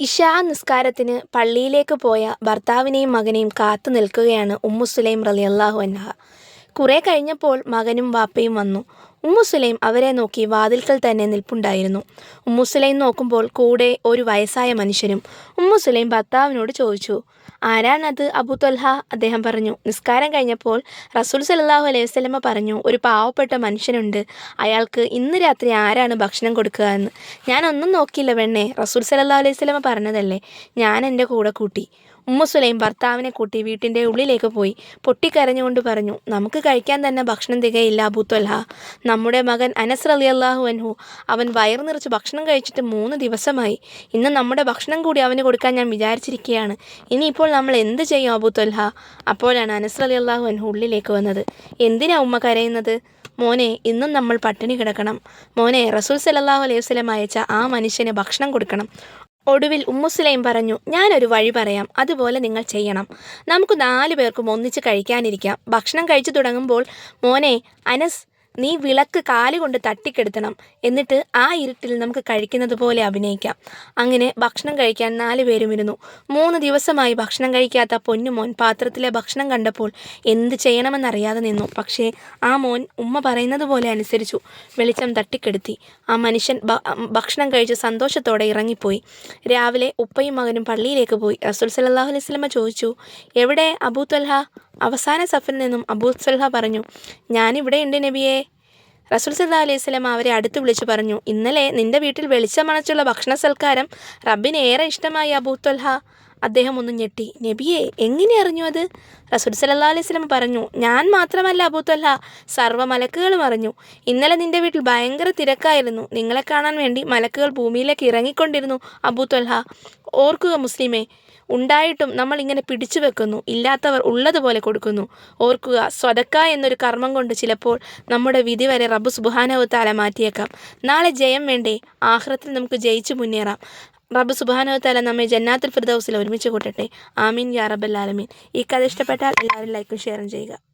ഇശാ നിസ്കാരത്തിന് പള്ളിയിലേക്ക് പോയ ഭർത്താവിനെയും മകനെയും കാത്തു നിൽക്കുകയാണ് ഉമ്മു സുലൈം റളിയല്ലാഹു അൻഹ. കുറേ കഴിഞ്ഞപ്പോൾ മകനും വാപ്പയും വന്നു. ഉമ്മു സുലൈം അവരെ നോക്കി വാതിൽക്കൽ തന്നെ നിൽപ്പുണ്ടായിരുന്നു. ഉമ്മുസുലൈം നോക്കുമ്പോൾ കൂടെ ഒരു വയസ്സായ മനുഷ്യനും ഉമ്മുസുലൈം ഭർത്താവിനോട് ചോദിച്ചു ആരാണത് അബു തൊൽഹ അദ്ദേഹം പറഞ്ഞു നിസ്കാരം കഴിഞ്ഞപ്പോൾ റസൂൽ സലാഹു അലൈഹി വസ്ലമ പറഞ്ഞു ഒരു പാവപ്പെട്ട മനുഷ്യനുണ്ട്. അയാൾക്ക് ഇന്ന് രാത്രി ആരാണ് ഭക്ഷണം കൊടുക്കുക എന്ന്. ഞാനൊന്നും നോക്കിയില്ല പെണ്ണേ റസൂൽ സലാഹു അലൈഹി വസല്ലമ പറഞ്ഞതല്ലേ ഞാൻ എന്റെ കൂടെ കൂട്ടി. ഉമ്മു സുലൈം ഭർത്താവിനെ കൂട്ടി വീട്ടിന്റെ ഉള്ളിലേക്ക് പോയി. പൊട്ടിക്കരഞ്ഞുകൊണ്ട് പറഞ്ഞു നമുക്ക് കഴിക്കാൻ തന്നെ ഭക്ഷണം തികയില്ല അബൂത്തൊല്ല നമ്മുടെ മകൻ അനസ് റളിയല്ലാഹു അൻഹു അവൻ വയറു നിറച്ച് ഭക്ഷണം കഴിച്ചിട്ട് മൂന്ന് ദിവസമായി. ഇന്ന് നമ്മുടെ ഭക്ഷണം കൂടി അവന് കൊടുക്കാൻ ഞാൻ വിചാരിച്ചിരിക്കുകയാണ്. ഇനിയിപ്പോൾ നമ്മൾ എന്ത് ചെയ്യും അബൂത്തൊല്ല അപ്പോഴാണ് അനസ് റളിയല്ലാഹു അൻഹു ഉള്ളിലേക്ക് വന്നത്. എന്തിനാ ഉമ്മ കരയുന്നത്? മോനെ ഇന്നും നമ്മൾ പട്ടിണി കിടക്കണം. മോനെ റസൂൽ സല്ലല്ലാഹു അലൈഹി വസ്ലം അയച്ച ആ മനുഷ്യന് ഭക്ഷണം കൊടുക്കണം. ഒടുവിൽ ഉമ്മുസുലൈം പറഞ്ഞു ഞാനൊരു വഴി പറയാം. അതുപോലെ നിങ്ങൾ ചെയ്യണം. നമുക്ക് നാലു പേർക്കും ഒന്നിച്ച് കഴിക്കാനിരിക്കാം. ഭക്ഷണം കഴിച്ചു തുടങ്ങുമ്പോൾ മോനെ അനസ് നീ വിളക്ക് കാലുകൊണ്ട് തട്ടിക്കെടുത്തണം. എന്നിട്ട് ആ ഇരുട്ടിൽ നമുക്ക് കഴിക്കുന്നത് പോലെ അഭിനയിക്കാം. അങ്ങനെ ഭക്ഷണം കഴിക്കാൻ നാല് പേരും ഇരുന്നു. മൂന്ന് ദിവസമായി ഭക്ഷണം കഴിക്കാത്ത പൊന്നുമോൻ പാത്രത്തിലെ ഭക്ഷണം കണ്ടപ്പോൾ എന്ത് ചെയ്യണമെന്നറിയാതെ നിന്നു. പക്ഷേ ആ മോൻ ഉമ്മ പറയുന്നത് പോലെ അനുസരിച്ചു. വെളിച്ചം തട്ടിക്കെടുത്തി. ആ മനുഷ്യൻ ഭക്ഷണം കഴിച്ച് സന്തോഷത്തോടെ ഇറങ്ങിപ്പോയി. രാവിലെ ഉപ്പയും മകനും പള്ളിയിലേക്ക് പോയി. റസൂൽ സല്ലല്ലാഹു അലൈഹി ചോദിച്ചു എവിടെ അബൂ അവസാന സഫിൽ നിന്നും അബൂ സൽഹ പറഞ്ഞു ഞാനിവിടെയുണ്ട് നബിയെ. റസൂൽ സല്ലാ അലൈഹി സ്വലം അവരെ അടുത്ത് വിളിച്ചു പറഞ്ഞു ഇന്നലെ നിന്റെ വീട്ടിൽ വെളിച്ചമണച്ചുള്ള ഭക്ഷണ സൽക്കാരം റബ്ബിന് ഏറെ ഇഷ്ടമായി അബൂ ത്വൽഹ അദ്ദേഹം ഒന്ന് ഞെട്ടി. നബിയെ എങ്ങനെ അറിഞ്ഞു അത്? റസൂൽ സല്ലാ അലൈഹി സ്വലം പറഞ്ഞു ഞാൻ മാത്രമല്ല അബൂത്തല്ല സർവ മലക്കുകളും അറിഞ്ഞു. ഇന്നലെ നിന്റെ വീട്ടിൽ ഭയങ്കര തിരക്കായിരുന്നു. നിങ്ങളെ കാണാൻ വേണ്ടി മലക്കുകൾ ഭൂമിയിലേക്ക് ഇറങ്ങിക്കൊണ്ടിരുന്നു അബൂത്തല്ല ഓർക്കുക മുസ്ലിമേ ഉണ്ടായിട്ടും നമ്മൾ ഇങ്ങനെ പിടിച്ചു വെക്കുന്നു. ഇല്ലാത്തവർ ഉള്ളതുപോലെ കൊടുക്കുന്നു. ഓർക്കുക സ്വതക്ക എന്നൊരു കർമ്മം കൊണ്ട് ചിലപ്പോൾ നമ്മുടെ വിധി വരെ റബ്ബ് സുബാനവത്താല മാറ്റിയേക്കാം. നാളെ ജയം വേണ്ടേ? ആഹ്റത്തിൽ നമുക്ക് ജയിച്ചു മുന്നേറാം. റബ്ബ് സുബാനവത്താല നമ്മെ ജന്നാത്തുൽ ഫിർദൗസിൽ ഒരുമിച്ച് കൂട്ടട്ടെ. ആമീൻ യാ റബ്ബൽ ആലമീൻ. ഈ കഥ ഇഷ്ടപ്പെട്ടാൽ എല്ലാവരും ലൈക്കും ഷെയറും ചെയ്യുക.